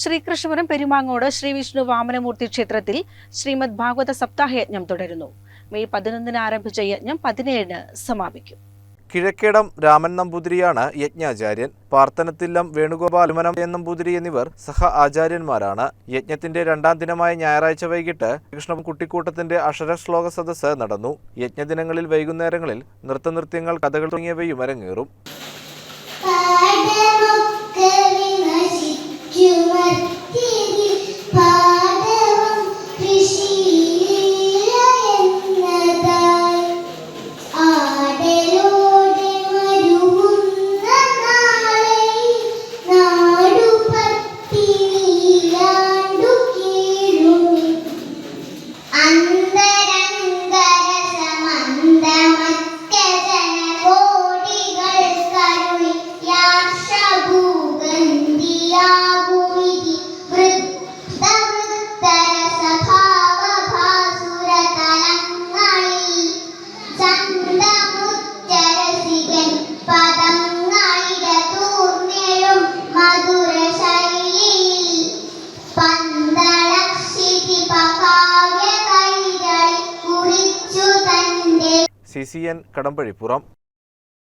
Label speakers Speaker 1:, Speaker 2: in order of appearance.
Speaker 1: ശ്രീകൃഷ്ണപുരം പെരുമാങ്ങോട് ശ്രീ വിഷ്ണു വാമനമൂർത്തി ക്ഷേത്രത്തിൽ ശ്രീമദ് ഭാഗവത സപ്താഹ യജ്ഞം തുടരുന്നു. മെയ് പതിനൊന്നിന് ആരംഭിച്ച യജ്ഞം പതിനേഴിന് സമാപിക്കും.
Speaker 2: കിഴക്കേടം രാമൻ നമ്പൂതിരിയാണ് യജ്ഞാചാര്യൻ. പാർത്തനത്തില്ലം വേണുഗോപാൽ ഉമനം നമ്പൂതിരി എന്നിവർ സഹ ആചാര്യന്മാരാണ്. യജ്ഞത്തിന്റെ രണ്ടാം ദിനമായ ഞായറാഴ്ച വൈകിട്ട് കൃഷ്ണ കുട്ടിക്കൂട്ടത്തിന്റെ അക്ഷര ശ്ലോക സദസ്സ് നടന്നു. യജ്ഞദിനങ്ങളിൽ വൈകുന്നേരങ്ങളിൽ നൃത്തനൃത്യങ്ങൾ കഥകൾ തുടങ്ങിയവയും അരങ്ങേറും. C C N Kadampazhipuram